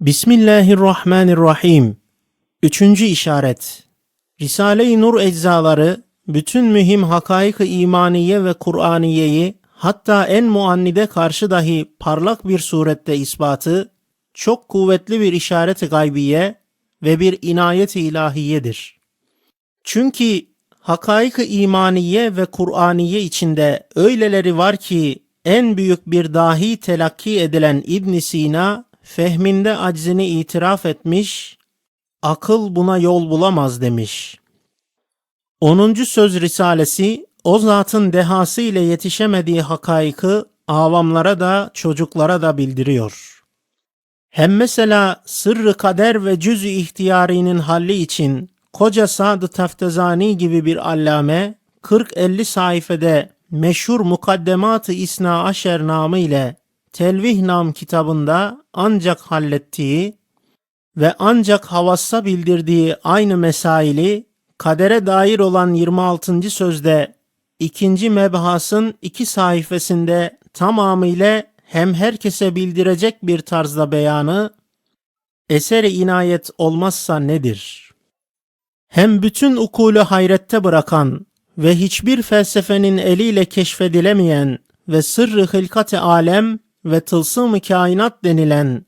Bismillahirrahmanirrahim. Üçüncü işaret. Risale-i Nur eczaları bütün mühim hakaik-ı imaniye ve Kur'aniyeyi hatta en muannide karşı dahi parlak bir surette ispatı çok kuvvetli bir işaret-i gaybiye ve bir inayet-i ilahiyedir. Çünkü hakaik-ı imaniye ve Kur'aniye içinde öyleleri var ki en büyük bir dahi telakki edilen İbn Sina fehminde aczini itiraf etmiş, akıl buna yol bulamaz demiş. 10. Söz Risalesi o zatın dehası ile yetişemediği hakaykı avamlara da çocuklara da bildiriyor. Hem mesela sırrı kader ve cüz-ü ihtiyarinin halli için koca Sad-ı Taftezani gibi bir allame 40-50 sayfede meşhur Mukaddemat-ı İsna Aşer namı ile Telvih Nam kitabında ancak hallettiği ve ancak havassa bildirdiği aynı mesaili kadere dair olan 26. sözde ikinci mebhasın iki sayfasında tamamıyla hem herkese bildirecek bir tarzda beyanı eseri inayet olmazsa nedir? Hem bütün ukulu hayrette bırakan ve hiçbir felsefenin eliyle keşfedilemeyen ve sırrı hılkat-ı alem ve tılsım-ı kainat denilen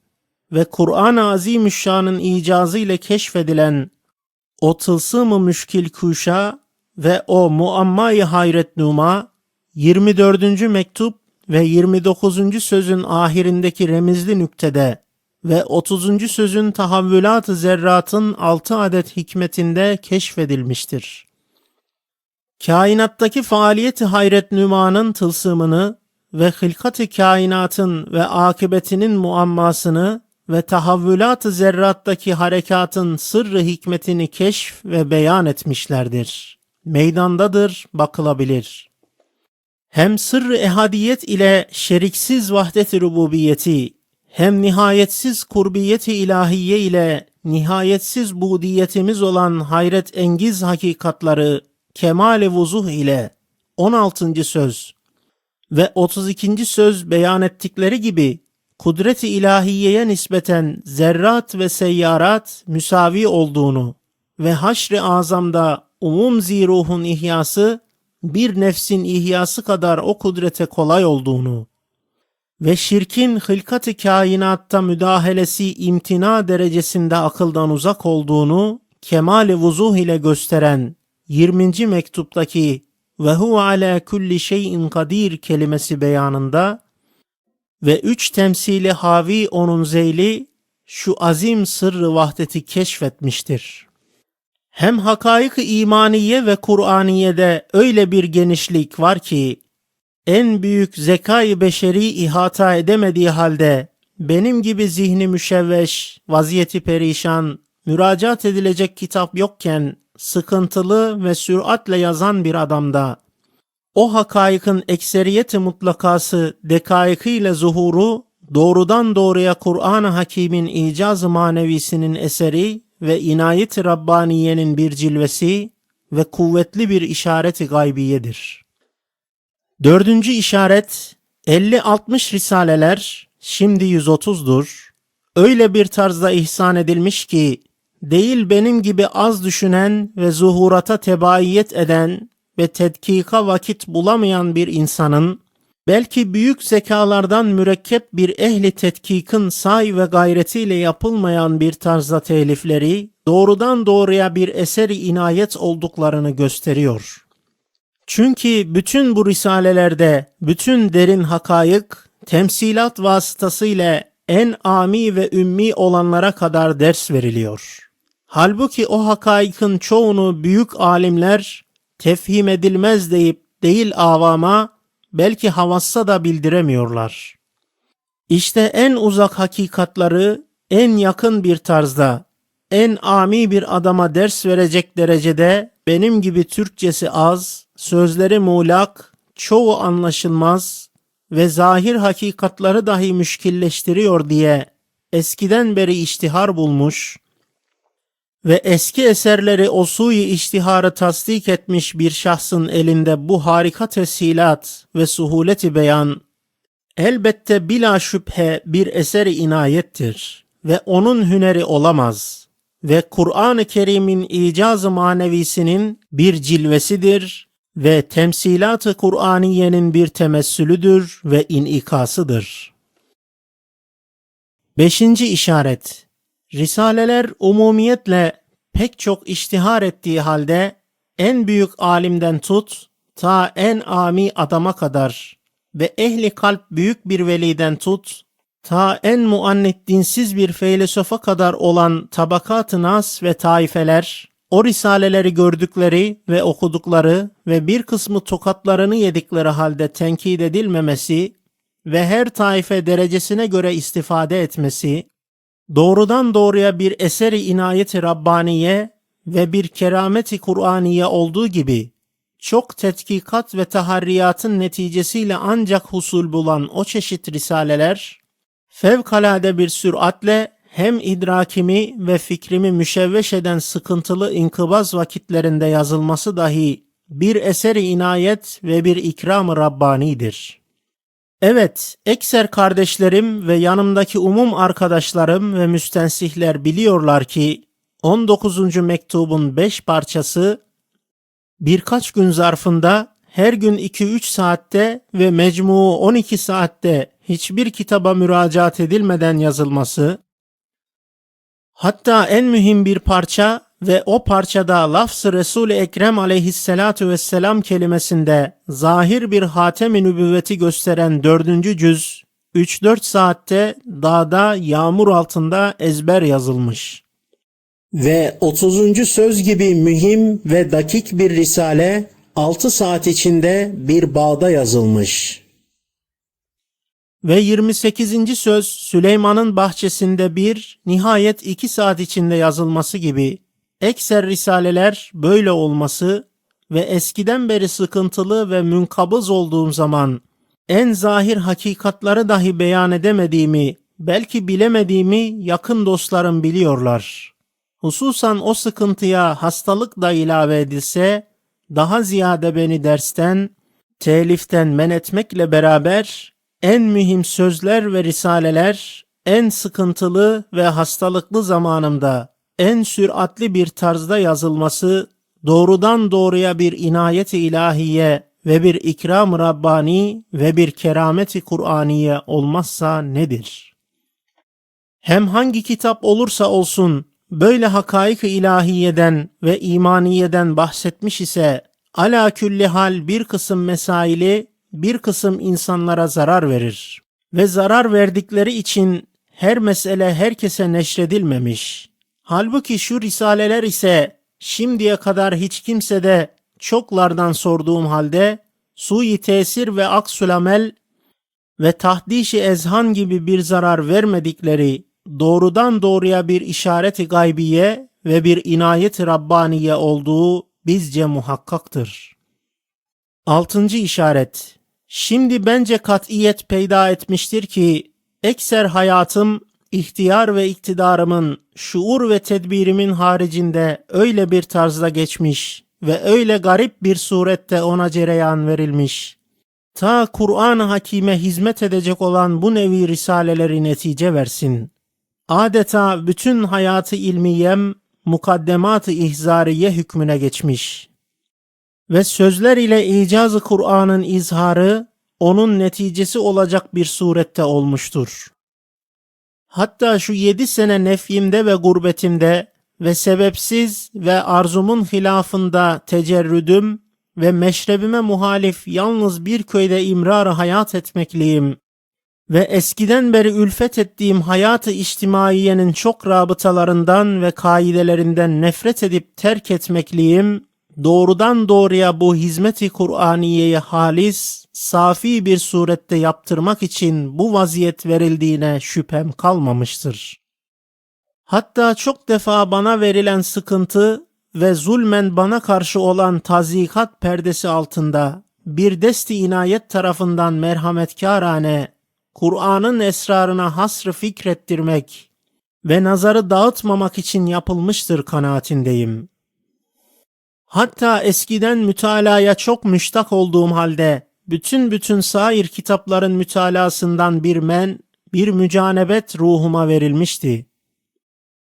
ve Kur'an-ı Azimüşşan'ın icazı ile keşfedilen o tılsım-ı müşkil kuşa ve o muamma-i hayret numa 24. mektup ve 29. sözün ahirindeki remizli nüktede ve 30. sözün tahavvülat-ı zerratın 6 adet hikmetinde keşfedilmiştir. Kainattaki faaliyeti hayret nümanın tılsımını ve hılkat-ı kainatın ve akıbetinin muammasını ve tahavvülat-ı zerrattaki harekatın sırrı hikmetini keşf ve beyan etmişlerdir. Meydandadır, bakılabilir. Hem sırrı ehadiyet ile şeriksiz vahdet-i rububiyeti, hem nihayetsiz kurbiyeti ilahiye ile nihayetsiz budiyetimiz olan hayret engiz hakikatları kemal-i vuzuh ile 16. söz ve 32. söz beyan ettikleri gibi kudret-i ilahiyeye nispeten zerrat ve seyyarat müsavi olduğunu ve haşr-ı azamda umum ziruhun ihyası bir nefsin ihyası kadar o kudrete kolay olduğunu ve şirkin hılkat-ı kainatta müdahalesi imtina derecesinde akıldan uzak olduğunu kemal-i vuzuh ile gösteren 20. mektuptaki ve huve ala kulli şeyin kadir kelimesi beyanında ve üç temsili havi onun zeyli şu azim sırrı vahdeti keşfetmiştir. Hem hakaik-ı imaniye ve Kur'aniye'de öyle bir genişlik var ki en büyük zekayı beşeri ihata edemediği halde benim gibi zihni müşevveş, vaziyeti perişan, müracaat edilecek kitap yokken sıkıntılı ve süratle yazan bir adamda o hakaykın ekseriyeti mutlakası dekaikiyle zuhuru doğrudan doğruya Kur'an-ı Hakîm'in icaz-ı manevisinin eseri ve inayet-i Rabbaniye'nin bir cilvesi ve kuvvetli bir işareti gaybiyedir. Dördüncü işaret 50-60 risaleler şimdi 130'dur. Öyle bir tarzda ihsan edilmiş ki değil benim gibi az düşünen ve zuhurata tebaiyet eden ve tetkika vakit bulamayan bir insanın belki büyük zekalardan mürekkep bir ehli tetkikin say ve gayretiyle yapılmayan bir tarzda telifleri doğrudan doğruya bir eseri inayet olduklarını gösteriyor. Çünkü bütün bu risalelerde bütün derin hakayık temsilat vasıtasıyla en ami ve ümmi olanlara kadar ders veriliyor. Halbuki o hakaykın çoğunu büyük alimler tefhim edilmez deyip değil avama belki havassa da bildiremiyorlar. İşte en uzak hakikatları en yakın bir tarzda, en ami bir adama ders verecek derecede benim gibi Türkçesi az, sözleri muğlak, çoğu anlaşılmaz ve zahir hakikatları dahi müşkilleştiriyor diye eskiden beri iştihar bulmuş, ve eski eserleri o suyu iştiharı tasdik etmiş bir şahsın elinde bu harika teshilat ve suhuleti beyan elbette bila şüphe bir eseri inayettir ve onun hüneri olamaz ve Kur'an-ı Kerim'in icaz-ı manevisinin bir cilvesidir ve temsilat-ı Kur'aniyenin bir temessülüdür ve inikasıdır. Beşinci işaret Risaleler umumiyetle pek çok iştihar ettiği halde en büyük alimden tut ta en ami adama kadar ve ehli kalp büyük bir veliden tut ta en muannet dinsiz bir feylesofa kadar olan tabakat-ı nas ve taifeler o risaleleri gördükleri ve okudukları ve bir kısmı tokatlarını yedikleri halde tenkit edilmemesi ve her taife derecesine göre istifade etmesi, doğrudan doğruya bir eseri inayeti Rabbaniye ve bir kerameti Kur'aniye olduğu gibi çok tetkikat ve taharriyatın neticesiyle ancak husul bulan o çeşit risaleler, fevkalade bir süratle hem idrakimi ve fikrimi müşevveş eden sıkıntılı inkıbaz vakitlerinde yazılması dahi bir eseri inayet ve bir ikram-ı Rabbani'dir. Evet, ekser kardeşlerim ve yanımdaki umum arkadaşlarım ve müstensihler biliyorlar ki 19. mektubun 5 parçası birkaç gün zarfında her gün 2-3 saatte ve mecmuu 12 saatte hiçbir kitaba müracaat edilmeden yazılması, hatta en mühim bir parça ve o parçada lafz-ı Resul-i Ekrem aleyhissalatu vesselam kelimesinde zahir bir hatem-i nübüvveti gösteren dördüncü cüz 3-4 saatte dağda yağmur altında ezber yazılmış. Ve 30. söz gibi mühim ve dakik bir risale 6 saat içinde bir bağda yazılmış. Ve 28. söz Süleyman'ın bahçesinde bir, nihayet 2 saat içinde yazılması gibi ekser risaleler böyle olması ve eskiden beri sıkıntılı ve münkabız olduğum zaman en zahir hakikatları dahi beyan edemediğimi, belki bilemediğimi yakın dostlarım biliyorlar. Hususan o sıkıntıya hastalık da ilave edilse, daha ziyade beni dersten, teliften men etmekle beraber en mühim sözler ve risaleler en sıkıntılı ve hastalıklı zamanımda en süratli bir tarzda yazılması doğrudan doğruya bir inayet-i ilahiye ve bir ikram Rabbani ve bir kerameti Kur'aniye olmazsa nedir? Hem hangi kitap olursa olsun böyle hakaik-i ilahiyeden ve imaniyeden bahsetmiş ise ala külli hal bir kısım mesaili bir kısım insanlara zarar verir ve zarar verdikleri için her mesele herkese neşredilmemiş. Halbuki şu risaleler ise şimdiye kadar hiç kimse de çoklardan sorduğum halde sui tesir ve aksülamel ve tahdişi ezhan gibi bir zarar vermedikleri doğrudan doğruya bir işareti gaybiye ve bir inayet Rabbaniye olduğu bizce muhakkaktır. Altıncı işaret Şimdi bence katiyet peyda etmiştir ki ekser hayatım ihtiyar ve iktidarımın şuur ve tedbirimin haricinde öyle bir tarzda geçmiş ve öyle garip bir surette ona cereyan verilmiş. Ta Kur'an-ı Hakime hizmet edecek olan bu nevi risaleleri netice versin. Adeta bütün hayatı ilmiyem mukaddemat-ı ihzariye hükmüne geçmiş. Ve sözler ile icaz-ı Kur'an'ın izharı onun neticesi olacak bir surette olmuştur. Hatta şu yedi sene nefyimde ve gurbetimde ve sebepsiz ve arzumun hilafında tecerrüdüm ve meşrebime muhalif yalnız bir köyde imrar hayat etmekliyim. Ve eskiden beri ülfet ettiğim hayatı içtimaiyenin çok rabıtalarından ve kaidelerinden nefret edip terk etmekliyim, doğrudan doğruya bu hizmeti Kur'aniyeyi halis, safi bir surette yaptırmak için bu vaziyet verildiğine şüphem kalmamıştır. Hatta çok defa bana verilen sıkıntı ve zulmen bana karşı olan tazikat perdesi altında bir desti inayet tarafından merhametkârane Kur'an'ın esrarına hasrı fikrettirmek ve nazarı dağıtmamak için yapılmıştır kanaatindeyim. Hatta eskiden mütalaya çok müştak olduğum halde bütün bütün sair kitapların mütalasından bir men, bir mücanebet ruhuma verilmişti.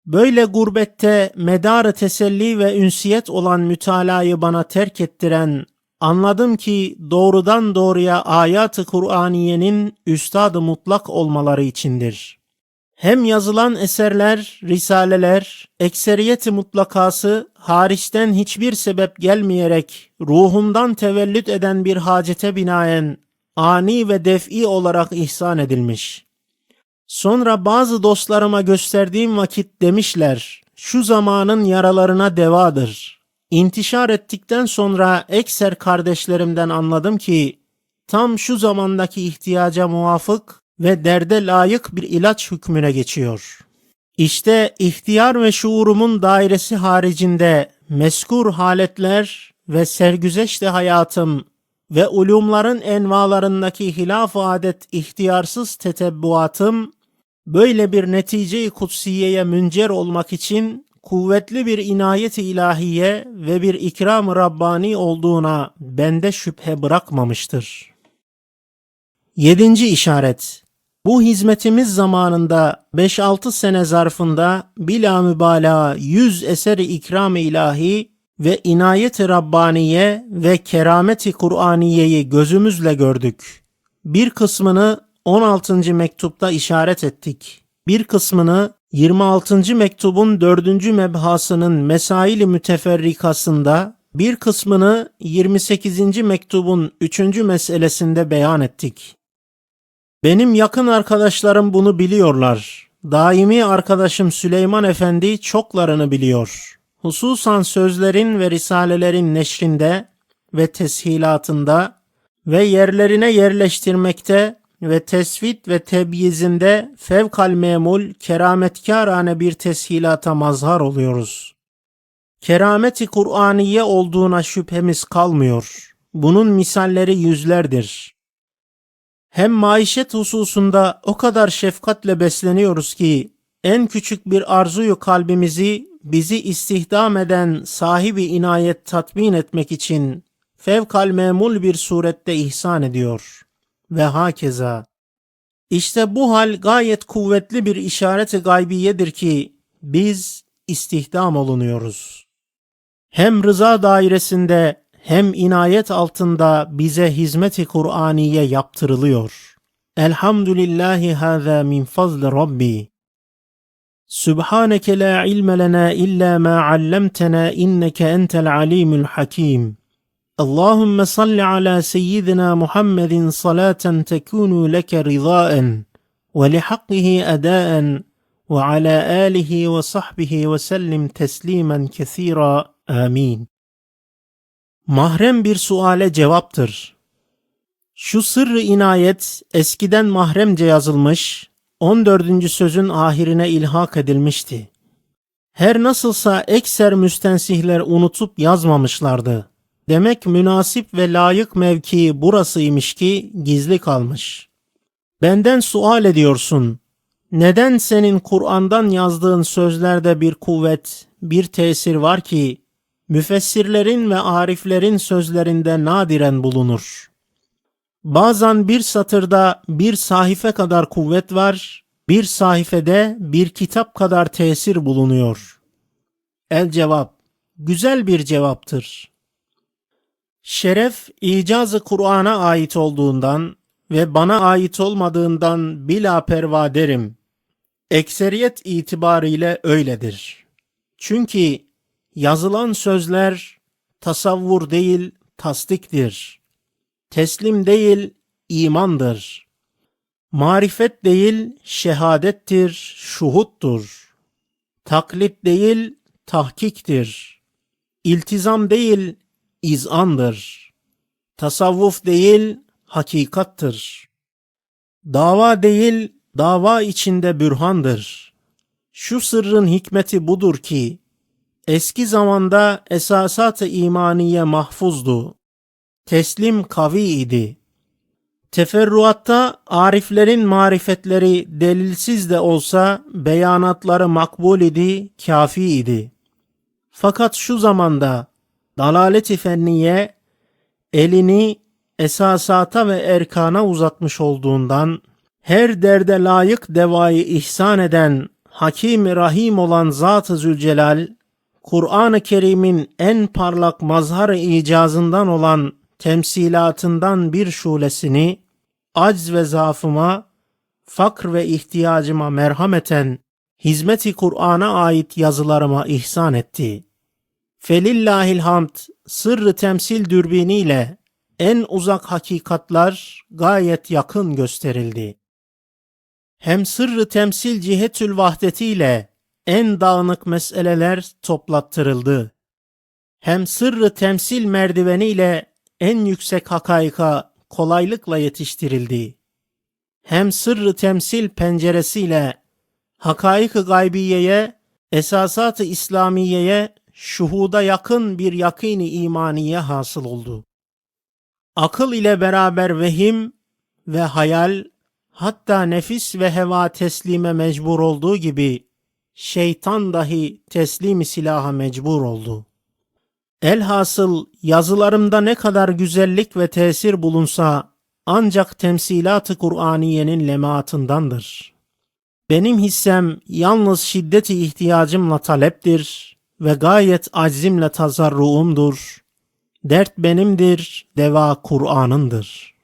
Böyle gurbette medarı teselli ve ünsiyet olan mütalayı bana terk ettiren, anladım ki doğrudan doğruya ayat-ı Kur'aniyenin üstadı mutlak olmaları içindir. Hem yazılan eserler, risaleler, ekseriyeti mutlakası hariçten hiçbir sebep gelmeyerek ruhumdan tevellüt eden bir hacete binaen ani ve def'i olarak ihsan edilmiş. Sonra bazı dostlarıma gösterdiğim vakit demişler, şu zamanın yaralarına devadır. İntişar ettikten sonra ekser kardeşlerimden anladım ki, tam şu zamandaki ihtiyaca muvafık ve derde layık bir ilaç hükmüne geçiyor. İşte ihtiyar ve şuurumun dairesi haricinde meskur haletler ve sergüzeşte hayatım ve ulumların envalarındaki hilaf adet ihtiyarsız tetebbuatım böyle bir netice-i kutsiyeye müncer olmak için kuvvetli bir inayet-i ilahiye ve bir ikram-ı Rabbani olduğuna bende şüphe bırakmamıştır. Yedinci işaret bu hizmetimiz zamanında 5-6 sene zarfında bila mübalağa 100 eseri ikram-ı ilahi ve inayet-i Rabbaniye ve kerameti Kur'aniyeyi gözümüzle gördük. Bir kısmını 16. mektupta işaret ettik. Bir kısmını 26. mektubun 4. mebhasının mesaili müteferrikasında, bir kısmını 28. mektubun 3. meselesinde beyan ettik. Benim yakın arkadaşlarım bunu biliyorlar. Daimi arkadaşım Süleyman Efendi çoklarını biliyor. Hususan sözlerin ve risalelerin neşrinde ve teshilatında ve yerlerine yerleştirmekte ve tesvit ve tebyizinde fevkal memul kerametkârane bir teshilata mazhar oluyoruz. Kerameti Kur'aniye olduğuna şüphemiz kalmıyor. Bunun misalleri yüzlerdir. Hem maişet hususunda o kadar şefkatle besleniyoruz ki en küçük bir arzuyu kalbimizi bizi istihdam eden sahibi inayet tatmin etmek için fevkal memul bir surette ihsan ediyor. Ve hakeza. İşte bu hal gayet kuvvetli bir işareti gaybiyedir ki biz istihdam olunuyoruz. Hem rıza dairesinde hem inayet altında bize hizmeti Kur'aniye yaptırılıyor. Elhamdülillahi hâzâ min fazli Rabbi. Subhaneke la ilme lena illa ma allamtena inneke entel alimul hakim. اللهم صل على سيدنا محمد صلاة تكون لك رضاء ولحقه أداء وعلى آله وصحبه وسلم تسليما كثيرا آمين Mahrem bir suale cevaptır. Şu sırrı inayet eskiden mahremce yazılmış, 14. sözün ahirine ilhak edilmişti. Her nasılsa ekser müstensihler unutup yazmamışlardı. Demek münasip ve layık mevki burasıymış ki gizli kalmış. Benden sual ediyorsun. Neden senin Kur'an'dan yazdığın sözlerde bir kuvvet, bir tesir var ki müfessirlerin ve ariflerin sözlerinde nadiren bulunur. Bazen bir satırda bir sahife kadar kuvvet var, bir sayfede bir kitap kadar tesir bulunuyor. El cevap, güzel bir cevaptır. Şeref icazı Kur'an'a ait olduğundan ve bana ait olmadığından bila perva derim. Ekseriyet itibariyle öyledir. Çünkü yazılan sözler tasavvur değil tasdiktir. Teslim değil imandır. Marifet değil şehadettir, şuhuttur. Taklit değil tahkiktir. İltizam değil izandır. Tasavvuf değil hakikattır. Dava değil dava içinde bürhandır. Şu sırrın hikmeti budur ki Eski zamanda esasat-ı imaniye mahfuzdu. Teslim kavi idi. Teferruatta ariflerin marifetleri delilsiz de olsa beyanatları makbul idi, kafi idi. Fakat şu zamanda dalalet-i fenniye elini esasata ve erkana uzatmış olduğundan her derde layık devayı ihsan eden Hakim Rahim olan Zat-ı Zülcelal, Kur'an-ı Kerim'in en parlak mazhar-ı icazından olan temsilatından bir şulesini, acz ve zaafıma, fakr ve ihtiyacıma merhameten, hizmeti Kur'an'a ait yazılarıma ihsan etti. Felillahil hamd, sırrı temsil dürbiniyle en uzak hakikatlar gayet yakın gösterildi. Hem sırrı temsil cihetül vahdetiyle en dağınık meseleler toplattırıldı. Hem sırrı temsil merdiveniyle en yüksek hakaika kolaylıkla yetiştirildi. Hem sırrı temsil penceresiyle hakaik-ı gaybiyeye, esasat-ı İslamiye'ye şuhuda yakın bir yakini imaniye hasıl oldu. Akıl ile beraber vehim ve hayal hatta nefis ve heva teslime mecbur olduğu gibi şeytan dahi teslimi silaha mecbur oldu. Elhasıl yazılarımda ne kadar güzellik ve tesir bulunsa ancak temsilat-ı Kur'aniyenin lemaatındandır. Benim hissem yalnız şiddeti ihtiyacımla taleptir ve gayet aczimle tazarruumdur. Dert benimdir, deva Kur'an'ındır.''